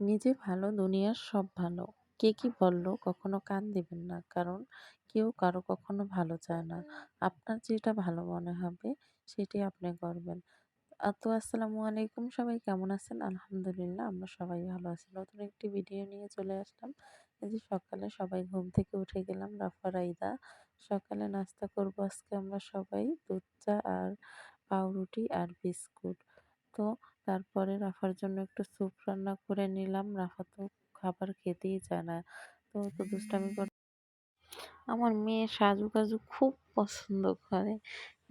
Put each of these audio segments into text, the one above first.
নিজে ভালো, দুনিয়ার সব ভালো। কে কি বলল কখনো কান দিবেন না, কারণ কেউ কারও কখনো ভালো চায় না। আপনার যেটা ভালো মনে হবে সেটাই আপনি করবেন। তো আসসালামু আলাইকুম সবাই, কেমন আছেন? আলহামদুলিল্লাহ, আমরা সবাই ভালো আছি। নতুন একটি ভিডিও নিয়ে চলে আসলাম। এই যে সকালে সবাই ঘুম থেকে উঠে গেলাম, রাফা রাইদা। সকালে নাস্তা করব আজকে আমরা সবাই, দুধ চা আর পাউরুটি আর বিস্কুট। তো তারপরে রাফার জন্য একটু স্যুপ রান্না করে নিলাম। রাফা তো খাবার খেতেই চায় না। তো তো দুষ্টামি করে আমার মেয়ে সাজু কাজু খুব পছন্দ করে।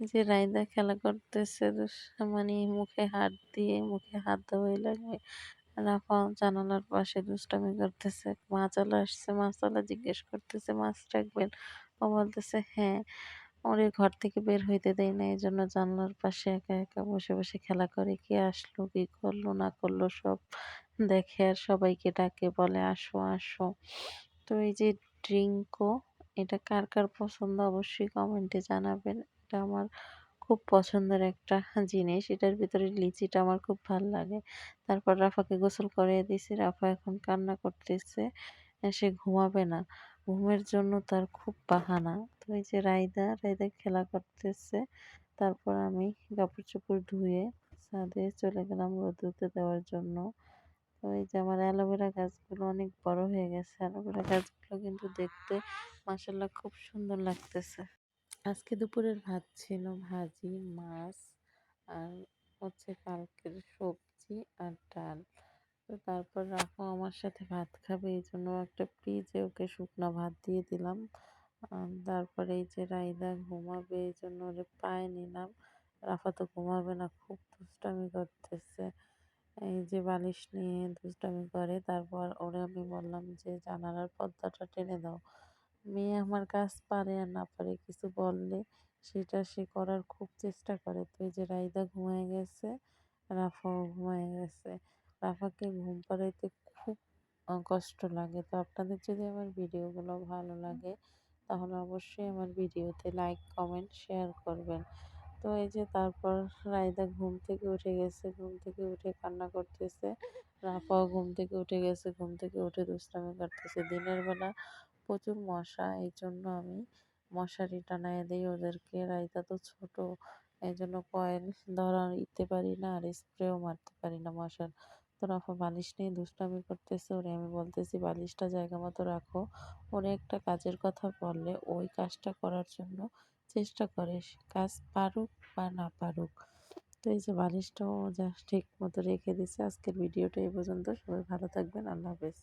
যে রায়দা খেলা করতেছে মানে মুখে হাত দিয়ে মুখে হাত দেওয়াই লাগবে। রাফা জানালার পাশে দুষ্টামি করতেছে। মাছ আলা আসছে মাছ আলা জিজ্ঞেস করতেছে, মাছ রাখবেন? ও বলতেছে হ্যাঁ। ওরে ঘর থেকে বের হইতে দেয় না। এই জন্য জানলার পাশে একা একা বসে বসে খেলা করে। কে আসলো, কি করল, না করল সব দেখে আর সবাইকে ডাকে, বলে, আসো আসো। তো এই যে ড্রিঙ্কও এটা কার কার পছন্দ অবশ্যই কমেন্টে জানাবেন। এটা আমার খুব পছন্দের একটা জিনিস। এটার ভিতরে লিচিটা আমার খুব ভালো লাগে। তারপর রাফাকে গোসল করে দিয়েছি। রাফা এখন কান্না করতেছে। সে ঘুমাবে না। ঘুমের জন্য তার খুব বাহানা। তো এই যে রায়দা রায়দা খেলা করতেছে। তারপর আমি কাপড় চোপড় ধুয়ে ছাদে চলে গেলাম রোদ্রুতে দেওয়ার জন্য। তো এই যে আমার অ্যালোভেরা গাছগুলো অনেক বড় হয়ে গেছে। অ্যালোভেরা গাছগুলো কিন্তু দেখতে মাসাল্লাহ খুব সুন্দর লাগতেছে। আজকে দুপুরের ভাত ছিল ভাজি, মাছ আর হচ্ছে কালকের সবজি আর ডাল। তো তারপর রাখো আমার সাথে ভাত খাবে এই জন্য একটা ফ্রিজে ওকে শুকনো ভাত দিয়ে দিলাম। তারপরে এই যে রাইদা ঘুমাবে এই জন্য ওরে পায়ে নিলাম। রাফা তো ঘুমাবে না, খুব দুষ্টামি করতেছে। এই যে বালিশ নিয়ে দুষ্টামি করে, তারপর ওরে আমি বললাম যে, জানালার পর্দাটা টেনে দাও। মেয়ে আমার কাজ পারে আর না পারে, কিছু বললে সেটা সে করার খুব চেষ্টা করে। তো এই যে রাইদা ঘুমায় গেছে, রাফাও ঘুমায় গেছে। রাফাকে ঘুম পাড়াইতে খুব কষ্ট লাগে। তো আপনাদের যদি আমার ভিডিওগুলো ভালো লাগে, তাহলে অবশ্যই আমার ভিডিওতে লাইক, কমেন্ট, শেয়ার করবেন। তো এই যে তারপর রায়দা ঘুম থেকে উঠে গেছে, ঘুম থেকে উঠে কান্না করতেছে। রাফাও ঘুম থেকে উঠে গেছে, ঘুম থেকে উঠে দুষ্টামি করতেছে। দিনের বেলা প্রচুর মশা, এই জন্য আমি মশারি টানায় দিই ওদেরকে। রায়দা তো ছোট, এই জন্য কয়েল ধরা দিতে পারি না আর স্প্রেও মারতে পারি না মশার। তো রাফা বালিশ নিয়ে দুষ্টামি করতেছে ওরে, আমি বলতেছি বালিশটা জায়গা মতো রাখো। ওরে একটা কাজের কথা বললে ওই কাজটা করার জন্য চেষ্টা করে কাজ পারুক বা না পারুক। তো এই যে বালিশটাও যা ঠিক মতো রেখে দিছে, আজকের ভিডিওটা এই পর্যন্ত। সবাই ভালো থাকবেন, আল্লাহ হাফেজ।